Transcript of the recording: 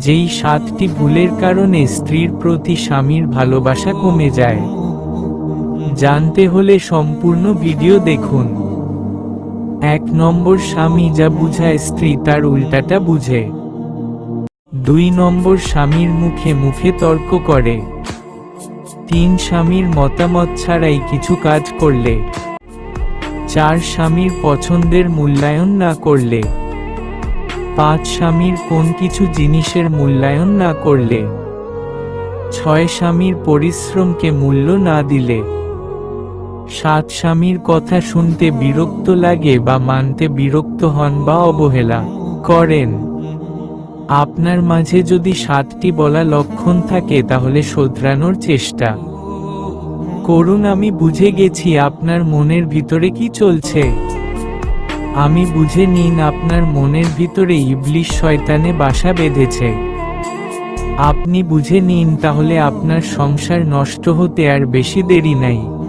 যেই সাতটি ভুলের কারণে স্ত্রীর প্রতি স্বামীর ভালোবাসা কমে যায়। জানতে হলে সম্পূর্ণ ভিডিও দেখুন। এক নম্বর স্বামী যা বুঝায় স্ত্রী তার উল্টাটা বুঝে। দুই নম্বর স্বামীর মুখে মুখে তর্ক করে। তিন স্বামীর মতামত ছাড়াই কিছু কাজ করলে। চার স্বামীর পছন্দের মূল্যায়ন না করলে। পাঁচ স্বামীর কোন কিছু জিনিসের মূল্যায়ন না করলে? ছয় স্বামীর পরিশ্রমকে মূল্য না দিলে? সাত স্বামীর কথা শুনতে বিরক্ত লাগে বা মানতে বিরক্ত হন বা অবহেলা করেন? আপনার মাঝে যদি সাতটি বলা লক্ষণ থাকে তাহলে শোধরানোর চেষ্টা। করুন, আমি বুঝে গেছি আপনার মনের ভিতরে কি চলছে। আমি বুঝে নিন আপনার মনের ভিতরে ইবলিশ শয়তানে বাসা বেঁধেছে। আপনি বুঝে নিন তাহলে আপনার সংসার নষ্ট হতে আর বেশি দেরি নাই।